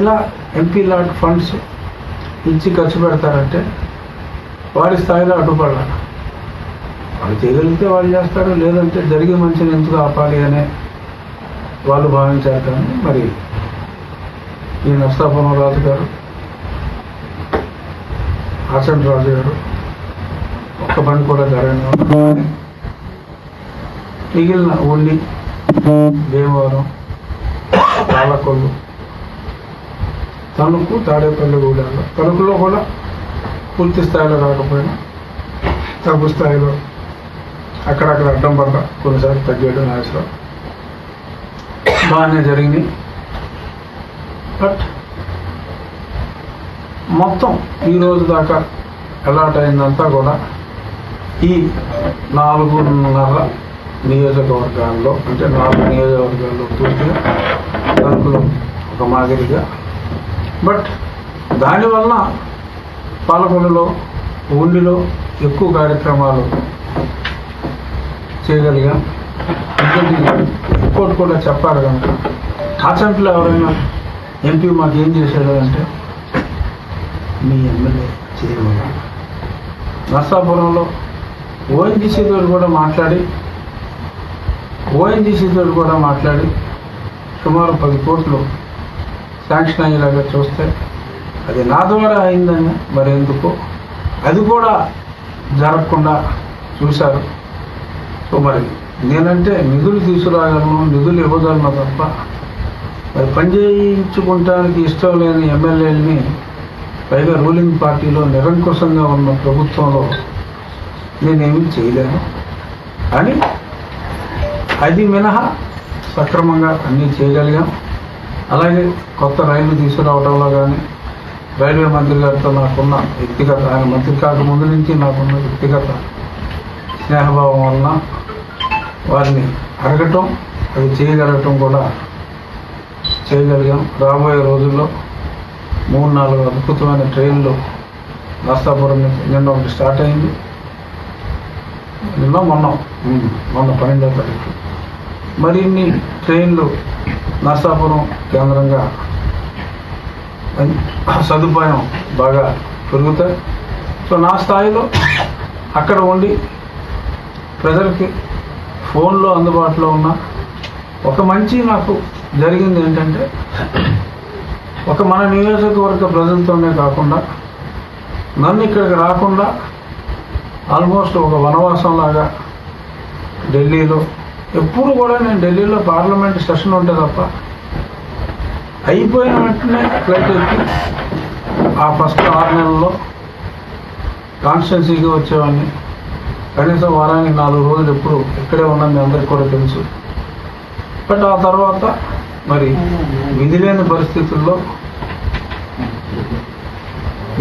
ఇలా ఎంపీ లాంటి ఫండ్స్ ఇచ్చి ఖర్చు పెడతారంటే వారి స్థాయిలో అడ్డుపడాలి. వాళ్ళు చేయగలిగితే వాళ్ళు చేస్తారు లేదంటే జరిగే మంచిని ఎందుకు ఆపాలి అనే వాళ్ళు భావించారు కానీ మరి ఈ నర్సాపురం రాజు గారు ఆచండ్ రాజు గారు ఒక్క పని కూడా జరగని మిగిలిన ఉండి భీమవరం పాలకొల్లు తణుకు తాడేపల్లి కూడా తణుకులో కూడా పూర్తి స్థాయిలో రాకపోయినా తగ్గు స్థాయిలో అక్కడక్కడ అడ్డం పడ్డ కొన్నిసార్లు తగ్గేయడం నాశనం. బాగానే జరిగింది బట్ మొత్తం ఈ రోజు దాకా అలాట్ అయిందంతా కూడా ఈ నాలుగున్నర నియోజకవర్గాల్లో అంటే నాలుగు నియోజకవర్గాల్లో పూర్తిగా తణుకులో ఒక మాదిరిగా బట్ దానివల్ల పాలకొల్లులో ఉండిలో ఎక్కువ కార్యక్రమాలు చేయగలిగాం. ఇంకోటి కూడా చెప్పాలి కనుక కాచంట్లో ఎవరైనా ఎంపీ మాకు ఏం చేశాడు అంటే మీ ఎమ్మెల్యే చేయడం నర్సాపురంలో ఓఎన్జీసీ తోటి కూడా మాట్లాడి ఓఎన్జీసీ తోటి కూడా మాట్లాడి సుమారు పది కోట్లు శాంక్షన్ అయ్యేలాగా చూస్తే అది నా ద్వారా అయిందని మరి ఎందుకో అది కూడా జరగకుండా చూశారు. సో మరి నేనంటే నిధులు తీసుకురాగలను నిధులు ఇవ్వగలను తప్ప మరి పనిచేయించుకుంటానికి ఇష్టం లేని ఎమ్మెల్యేలని పైగా రూలింగ్ పార్టీలో నిరంకుశంగా ఉన్న ప్రభుత్వంలో నేనేమి చేయలేను. అని అది మినహా సక్రమంగా అన్నీ చేయగలిగాం. అలాగే కొత్త రైళ్ళు తీసుకురావడంలో కానీ రైల్వే మంత్రి గారితో నాకున్న వ్యక్తిగత ఆయన మంత్రి కాకముందు నుంచి నాకున్న వ్యక్తిగత స్నేహభావం వలన వారిని అడగటం అది చేయగలగటం కూడా చేయగలిగాం. రాబోయే రోజుల్లో మూడు నాలుగు అద్భుతమైన ట్రైన్లు నర్సాపురం నుంచి నిన్న ఒకటి స్టార్ట్ అయింది. నిన్న మొన్న మొన్న పన్నెండో తారీఖు. మరిన్ని ట్రైన్లు నర్సాపురం కేంద్రంగా సదుపాయం బాగా పెరుగుతాయి. సో నా స్థాయిలో అక్కడ ఉండి ప్రజలకి ఫోన్లో అందుబాటులో ఉన్న ఒక మంచి నాకు జరిగింది ఏంటంటే ఒక మన నియోజకవర్గ ప్రజలతోనే కాకుండా నన్ను ఇక్కడికి రాకుండా ఆల్మోస్ట్ ఒక వనవాసం లాగా ఢిల్లీలో ఎప్పుడు కూడా నేను ఢిల్లీలో పార్లమెంట్ సెషన్ ఉంటే తప్ప అయిపోయిన వెంటనే ఫ్లైట్ ఎక్కి ఆ ఫస్ట్ ఆరు నెలల్లో కాన్స్టిట్యున్సీకి వచ్చేవాడిని. కనీసం వారానికి నాలుగు రోజులు ఎప్పుడు ఇక్కడే ఉన్నది అందరికి కూడా తెలుసు. బట్ ఆ తర్వాత మరి విధి లేని పరిస్థితుల్లో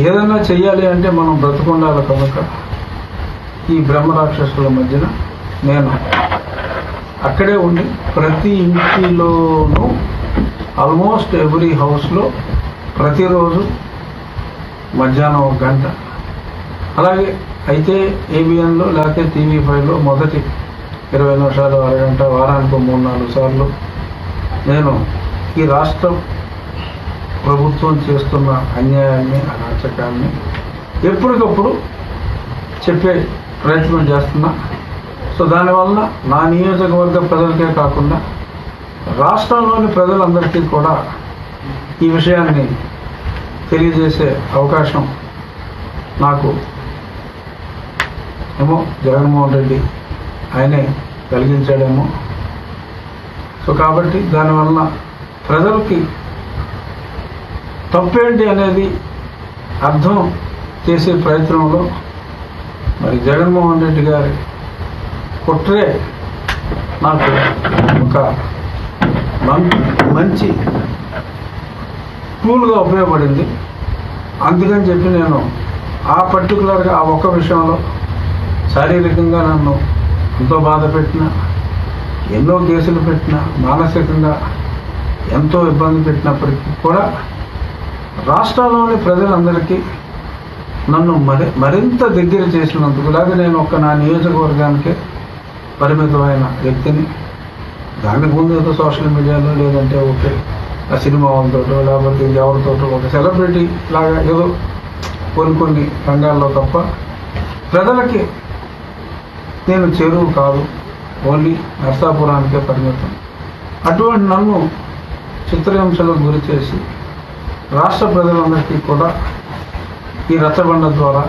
ఏదైనా చెయ్యాలి అంటే మనం బ్రతుకుండాలి కనుక ఈ బ్రహ్మ రాక్షసుల మధ్యన నేను అక్కడే ఉండి ప్రతి ఇంటిలోనూ ఆల్మోస్ట్ ఎవ్రీ హౌస్లో ప్రతిరోజు మధ్యాహ్నం ఒక గంట. అలాగే అయితే ఏబిఎన్లో లేకపోతే టీవీ ఫైవ్లో మొదటి ఇరవై నిమిషాలు అరగంట వారానికి మూడు నాలుగు సార్లు నేను ఈ రాష్ట్రం ప్రభుత్వం చేస్తున్న అన్యాయాన్ని అరాచకాన్ని ఎప్పటికప్పుడు చెప్పే ప్రయత్నం చేస్తున్నా. సో దానివల్ల నా నియోజకవర్గ ప్రజలకే కాకుండా రాష్ట్రంలోని ప్రజలందరికీ కూడా ఈ విషయాన్ని తెలియజేసే అవకాశం నాకు ఏమో జగన్మోహన్ రెడ్డి ఆయనే కలిగించాడేమో. సో కాబట్టి దానివల్ల ప్రజలకి తప్పేంటి అనేది అర్థం చేసే ప్రయత్నంలో మరి జగన్మోహన్ రెడ్డి గారి కుట్రే. నాకు ఒక మం- మంచి టూల్గా ఉపయోగపడింది. అందుకని చెప్పి నేను ఆ పర్టికులర్గా ఆ ఒక్క విషయంలో శారీరకంగా నన్ను ఎంతో బాధ పెట్టిన ఎన్నో కేసులు పెట్టిన మానసికంగా ఎంతో ఇబ్బంది పెట్టినప్పటికీ కూడా రాష్ట్రంలోని ప్రజలందరికీ నన్ను మరి మరింత దగ్గర చేసినందుకు లేదా నేను ఒక్క నా నియోజకవర్గానికే పరిమితమైన వ్యక్తిని దానికి ముందు ఏదో సోషల్ మీడియాలో లేదంటే ఓకే ఆ సినిమా వాళ్ళతోటో లేకపోతే ఎవరితోటో ఒక సెలబ్రిటీ లాగా ఏదో కొన్ని కొన్ని రంగాల్లో తప్ప ప్రజలకి నేను చెరువు కాదు ఓన్లీ నర్సాపురానికే పరిమితం. అటువంటి నన్ను చిత్రహింసలకు గురి చేసి రాష్ట్ర ప్రజలందరికీ కూడా ఈ రచ్చబండ ద్వారా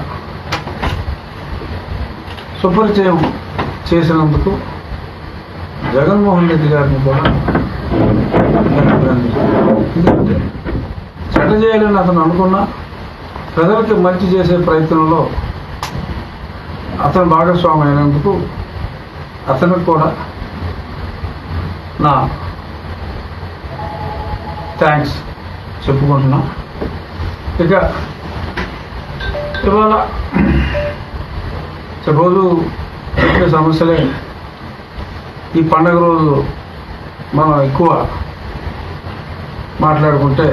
సుపరిచయం చేసినందుకు జగన్మోహన్ రెడ్డి గారిని కూడా ఎందుకంటే చెడ్డ చేయాలని అతను అనుకున్నా ప్రజలకి మంచి చేసే ప్రయత్నంలో అతను భాగస్వామి అయినందుకు అతనికి కూడా నా థ్యాంక్స్ చెప్పుకుంటున్నా. ఇక ఇవాళ రోజు చెప్పే సమస్యలే. ఈ పండగ రోజు మనం ఎక్కువ మాట్లాడుకుంటే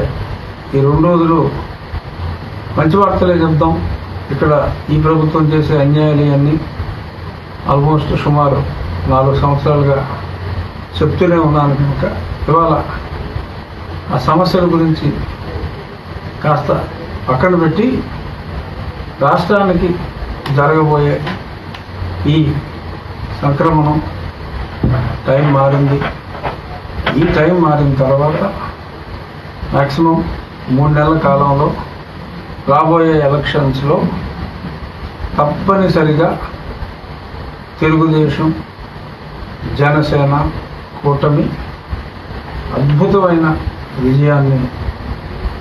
ఈ రెండు రోజులు మంచి వార్తలే చెప్దాం ఇక్కడ ఈ ప్రభుత్వం చేసే అన్యాయాలు అన్నీ ఆల్మోస్ట్ సుమారు నాలుగు సంవత్సరాలుగా చెప్తూనే ఉన్నాను కనుక ఇవాళ ఆ సమస్యల గురించి కాస్త పక్కన పెట్టి రాష్ట్రానికి జరగబోయే ఈ సంక్రమణం టైం మారింది. ఈ టైం మారిన తర్వాత మ్యాక్సిమం మూడు నెలల కాలంలో రాబోయే ఎలక్షన్స్లో తప్పనిసరిగా తెలుగుదేశం జనసేన కూటమి అద్భుతమైన విజయాన్ని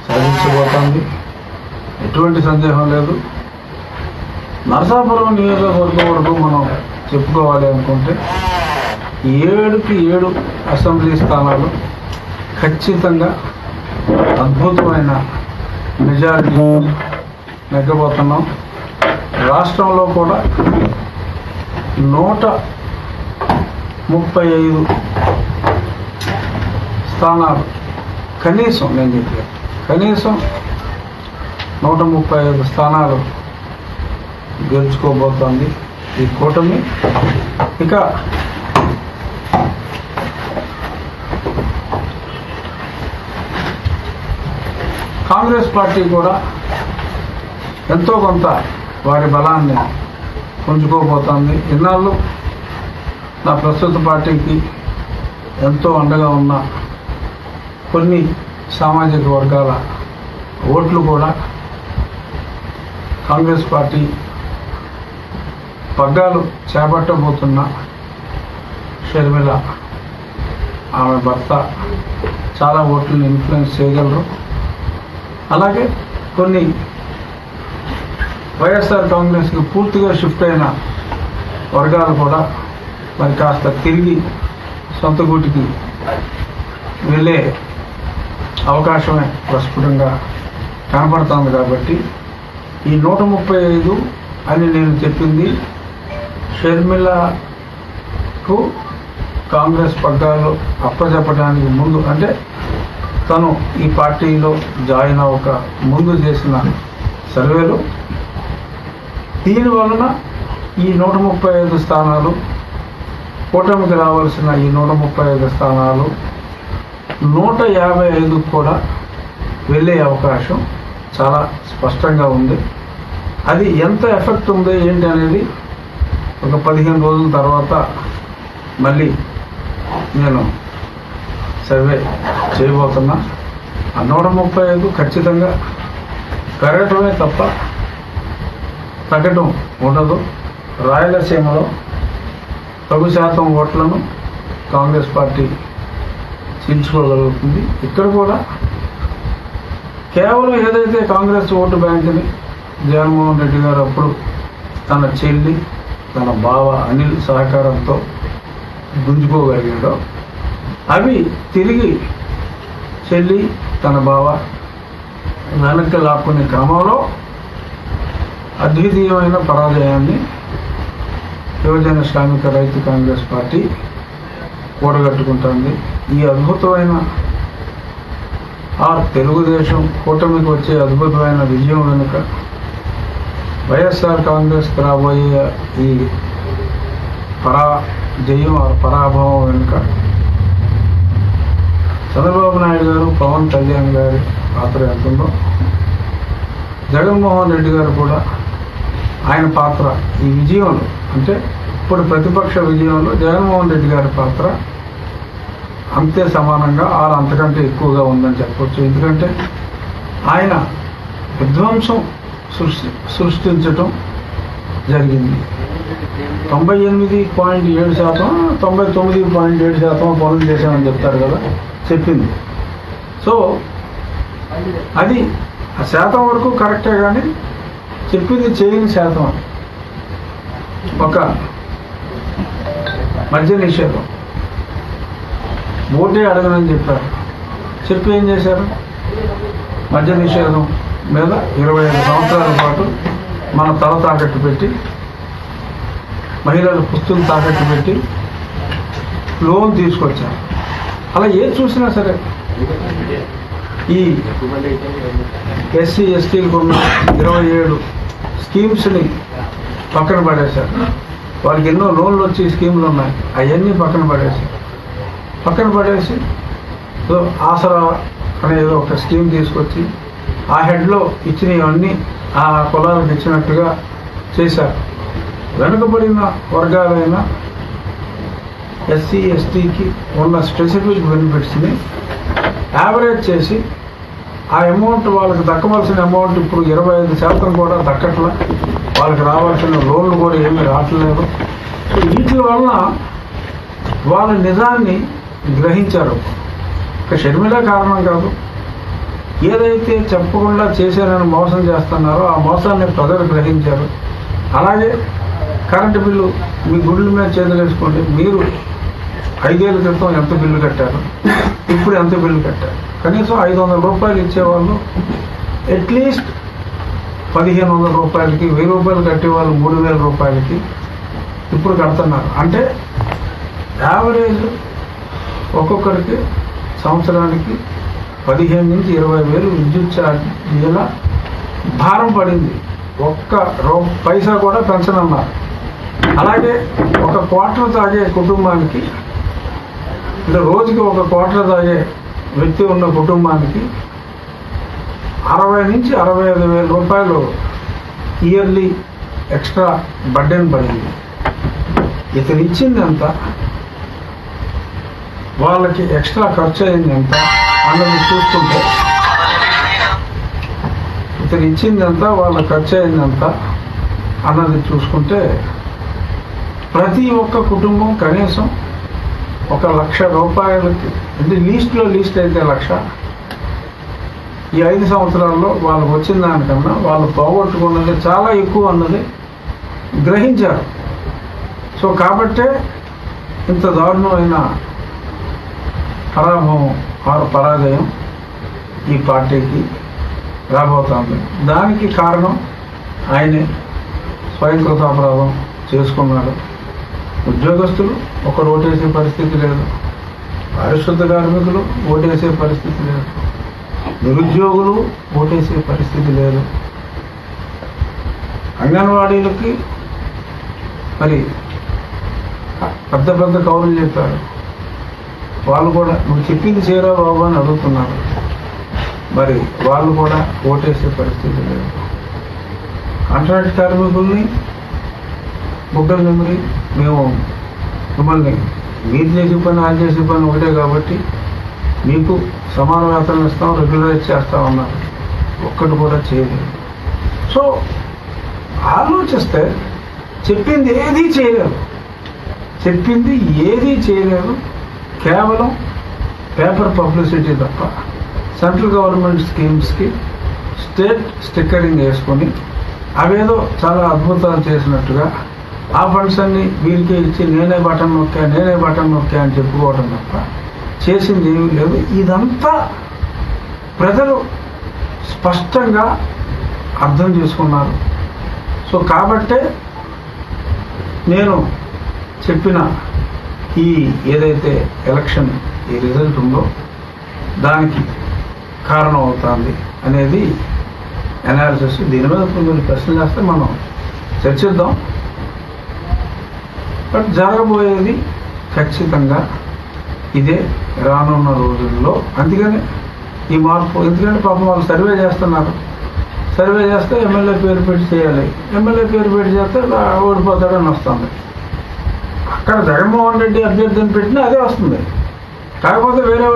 సాధించబోతోంది. ఎటువంటి సందేహం లేదు. నరసాపురం నియోజకవర్గం వరకు మనం చెప్పుకోవాలి అనుకుంటే ఏడుకి ఏడు అసెంబ్లీ స్థానాలు ఖచ్చితంగా అద్భుతమైన మెజారిటీ నెగ్గబోతున్నాం. రాష్ట్రంలో కూడా నూట ముప్పై ఐదు స్థానాలు కనీసం నేను చెప్పాను. కనీసం నూట ముప్పై ఐదు స్థానాలు గెలుచుకోబోతోంది ఈ కూటమి. ఇక కాంగ్రెస్ పార్టీ కూడా ఎంతో కొంత వారి బలాన్ని పుంజుకోబోతోంది. ఇన్నాళ్ళు నా ప్రస్తుత పార్టీకి ఎంతో అండగా ఉన్న కొన్ని సామాజిక వర్గాల ఓట్లు కూడా కాంగ్రెస్ పార్టీ పగ్గాలు చేపట్టబోతున్న షర్మిల ఆమె భర్త చాలా ఓట్లను ఇన్ఫ్లుయెన్స్ చేయగలరు. అలాగే కొన్ని వైఎస్ఆర్ కాంగ్రెస్కి పూర్తిగా షిఫ్ట్ అయిన వర్గాలు కూడా మరి కాస్త తిరిగి సొంత గూటికి వెళ్ళే అవకాశమే ప్రస్ఫుటంగా కనపడుతోంది కాబట్టి ఈ నూట ముప్పై ఐదు అని నేను చెప్పింది షర్మిలకు కాంగ్రెస్ పగ్గాలు అప్పచెప్పడానికి ముందు అంటే తను ఈ పార్టీలో జాయిన్ అవ్వక ముందు చేసిన సర్వేలు దీని వలన ఈ నూట ముప్పై ఐదు స్థానాలు కూటమికి రావాల్సిన ఈ నూట ముప్పై ఐదు స్థానాలు నూట యాభై ఐదుకు కూడా వెళ్ళే అవకాశం చాలా స్పష్టంగా ఉంది. అది ఎంత ఎఫెక్ట్ ఉంది ఏంటి అనేది ఒక పదిహేను రోజుల తర్వాత మళ్ళీ నేను సర్వే చేయబోతున్నా. ఆ నూట ముప్పై ఐదు ఖచ్చితంగా పెరగటమే తప్ప తగ్గటం ఉండదు. రాయలసీమలో తగు శాతం ఓట్లను కాంగ్రెస్ పార్టీ చీల్చుకోగలుగుతుంది ఇక్కడ కూడా కేవలం ఏదైతే కాంగ్రెస్ ఓటు బ్యాంకుని జగన్మోహన్ రెడ్డి గారు అప్పుడు తన చెల్లి తన బావ అనిల్ సహకారంతో గుంజుకోగలిగాడో అవి తిరిగి చెల్లి తన బావ వెనక్కి లాక్కునే క్రమంలో అద్వితీయమైన పరాజయాన్ని యువజన శ్రామిక రైతు కాంగ్రెస్ పార్టీ కూడగట్టుకుంటుంది. ఈ అద్భుతమైన ఆ తెలుగుదేశం కూటమికి వచ్చే అద్భుతమైన విజయం వెనుక వైఎస్ఆర్ కాంగ్రెస్కి రాబోయే ఈ పరాజయం ఆ పరాభవం వెనుక చంద్రబాబు నాయుడు గారు పవన్ కళ్యాణ్ గారి పాత్ర ఎంత ఉందో జగన్మోహన్ రెడ్డి గారు కూడా ఆయన పాత్ర ఈ విజయంలో అంటే ఇప్పుడు ప్రతిపక్ష విజయంలో జగన్మోహన్ రెడ్డి గారి పాత్ర అంతే సమానంగా ఆరు అంతకంటే ఎక్కువగా ఉందని చెప్పవచ్చు ఎందుకంటే ఆయన విధ్వంసం సృష్టి సృష్టించటం జరిగింది. తొంభై ఎనిమిది పాయింట్ ఏడు శాతం తొంభై తొమ్మిది పాయింట్ ఏడు శాతం పనులు చేశామని చెప్తారు కదా చెప్పింది. సో అది ఆ శాతం వరకు కరెక్టే కానీ చెప్పింది చేయని శాతం ఒక మద్య నిషేధం. ఓటే అడగనని చెప్పారు. చెప్పి ఏం చేశారు? మద్య నిషేధం. మీద ఇరవై ఐదు సంవత్సరాల పాటు మన తల తాకట్టు పెట్టి మహిళలు పుస్తులు తాకట్టు పెట్టి లోన్ తీసుకొచ్చారు. అలా ఏది చూసినా సరే ఈ ఎస్సీ ఎస్టీలకు ఉన్న ఇరవై ఏడు స్కీమ్స్ని పక్కన పడేశారు. వాళ్ళకి ఎన్నో లోన్లు వచ్చి స్కీములు ఉన్నాయి. అవన్నీ పక్కన పడేశారు. పక్కన పడేసి ఆసరా అనేది ఒక స్కీమ్ తీసుకొచ్చి ఆ హెడ్లో ఇచ్చినవన్నీ ఆ కులాలకు ఇచ్చినట్టుగా చేశారు. వెనుకబడిన వర్గాలైన ఎస్సీ ఎస్టీకి ఉన్న స్పెసిఫిక్ బెనిఫిట్స్ని యావరేజ్ చేసి ఆ అమౌంట్ వాళ్ళకి దక్కవలసిన అమౌంట్ ఇప్పుడు ఇరవై ఐదు శాతం కూడా దక్కట్లా. వాళ్ళకి రావాల్సిన లోన్లు కూడా ఏమీ రావట్లేదు. సో వీటి వలన వాళ్ళ నిజాన్ని గ్రహించారు. ఇక షర్మిల కారణం కాదు. ఏదైతే చెప్పకుండా చేశారని మోసం చేస్తున్నారో ఆ మోసాన్ని ప్రజలు గ్రహించారు. అలాగే కరెంటు బిల్లు మీ గుడ్ల మీద చేతులేసుకోండి మీరు ఐదేళ్ళ క్రితం ఎంత బిల్లు కట్టారు? ఇప్పుడు ఎంత బిల్లు కట్టారు? కనీసం ఐదు వందల రూపాయలు ఇచ్చేవాళ్ళు అట్లీస్ట్ పదిహేను వందల రూపాయలకి వెయ్యి రూపాయలు కట్టేవాళ్ళు మూడు వేల రూపాయలకి ఇప్పుడు కడుతున్నారు. అంటే యావరేజ్ ఒక్కొక్కరికి సంవత్సరానికి పదిహేను నుంచి ఇరవై వేలు విద్యుత్ ఛార్జీల భారం పడింది. ఒక్క రూ పైసా కూడా పెంచనన్నారు. అలాగే ఒక క్వార్టర్ తాగే కుటుంబానికి అంటే రోజుకి ఒక క్వార్టర్ తాగే వ్యక్తి ఉన్న కుటుంబానికి అరవై నుంచి అరవై ఐదు వేల రూపాయలు ఇయర్లీ ఎక్స్ట్రా బడ్డెన్ పడింది. ఇతను ఇచ్చింది ఎంత? వాళ్ళకి ఎక్స్ట్రా ఖర్చు అయింది ఎంత? అన్నది చూస్తుంటే. ఇతను ఇచ్చిందంతా వాళ్ళ ఖర్చు అయింది అన్నది చూసుకుంటే ప్రతి ఒక్క కుటుంబం కనీసం ఒక లక్ష రూపాయలకి అంటే లీస్ట్లో లీస్ట్ అయితే లక్ష. ఈ ఐదు సంవత్సరాల్లో వాళ్ళకు వచ్చిన దానికన్నా వాళ్ళు పోగొట్టుకున్నది చాలా ఎక్కువ అన్నది గ్రహించారు. సో కాబట్టే ఇంత దారుణమైన పరాభవం వారు పరాజయం ఈ పార్టీకి రాబోతోంది. దానికి కారణం ఆయనే స్వయంకృత అపరాధం చేసుకున్నాడు. ఉద్యోగస్తులు ఒకరు ఓటేసే పరిస్థితి లేదు. పారిశుద్ధ కార్మికులు ఓటేసే పరిస్థితి లేదు. నిరుద్యోగులు ఓటేసే పరిస్థితి లేదు. అంగన్వాడీలకి మరి పెద్ద పెద్ద కౌరులు చెప్పారు. వాళ్ళు కూడా నువ్వు చెప్పింది చేయరా బాబు అని అడుగుతున్నారు. మరి వాళ్ళు కూడా ఓటేసే పరిస్థితి లేదు. కాంట్రాక్ట్ కార్మికుల్ని బుగ్గల మిమ్మల్ని మేము మిమ్మల్ని మీరు చేసే పని ఆ చేసే పని ఒకటే కాబట్టి మీకు సమాన వేతనం ఇస్తాం రెగ్యులరైజ్ చేస్తామన్నారు ఒక్కటి కూడా చేయలేదు. సో ఆలోచిస్తే చెప్పింది ఏదీ చేయలేదు. చెప్పింది ఏదీ చేయలేదు. కేవలం పేపర్ పబ్లిసిటీ తప్ప సెంట్రల్ గవర్నమెంట్ స్కీమ్స్కి స్టేట్ స్టిక్కరింగ్ వేసుకొని అవేదో చాలా అద్భుతాలు చేసినట్టుగా ఆ ఫండ్స్ అన్ని వీరికి ఇచ్చి నేనే బటన్ నొక్కా నేనే బటన్ నొక్కా అని చెప్పుకోవడం తప్ప చేసింది ఏమీ లేదు. ఇదంతా ప్రజలు స్పష్టంగా అర్థం చేసుకున్నారు. సో కాబట్టే నేను చెప్పిన ఈ ఏదైతే ఎలక్షన్ ఈ రిజల్ట్ ఉందో దానికి కారణం అవుతుంది అనేది అనాలిసిస్ దీని మీద కొన్ని ప్రశ్నలు వేస్తే మనం చర్చిద్దాం. బట్ జరగబోయేది ఖచ్చితంగా ఇదే రానున్న రోజుల్లో. అందుకని ఈ మార్పు ఎందుకంటే పాపం వాళ్ళు సర్వే చేస్తున్నారు. సర్వే చేస్తే ఎమ్మెల్యే పేరు పెట్టి చేయాలి. ఎమ్మెల్యే పేరు పెట్టి చేస్తే ఓడిపోతాడని వస్తుంది. అక్కడ జగన్మోహన్ రెడ్డి అభ్యర్థిని పెట్టినా అదే వస్తుంది. కాకపోతే వేరే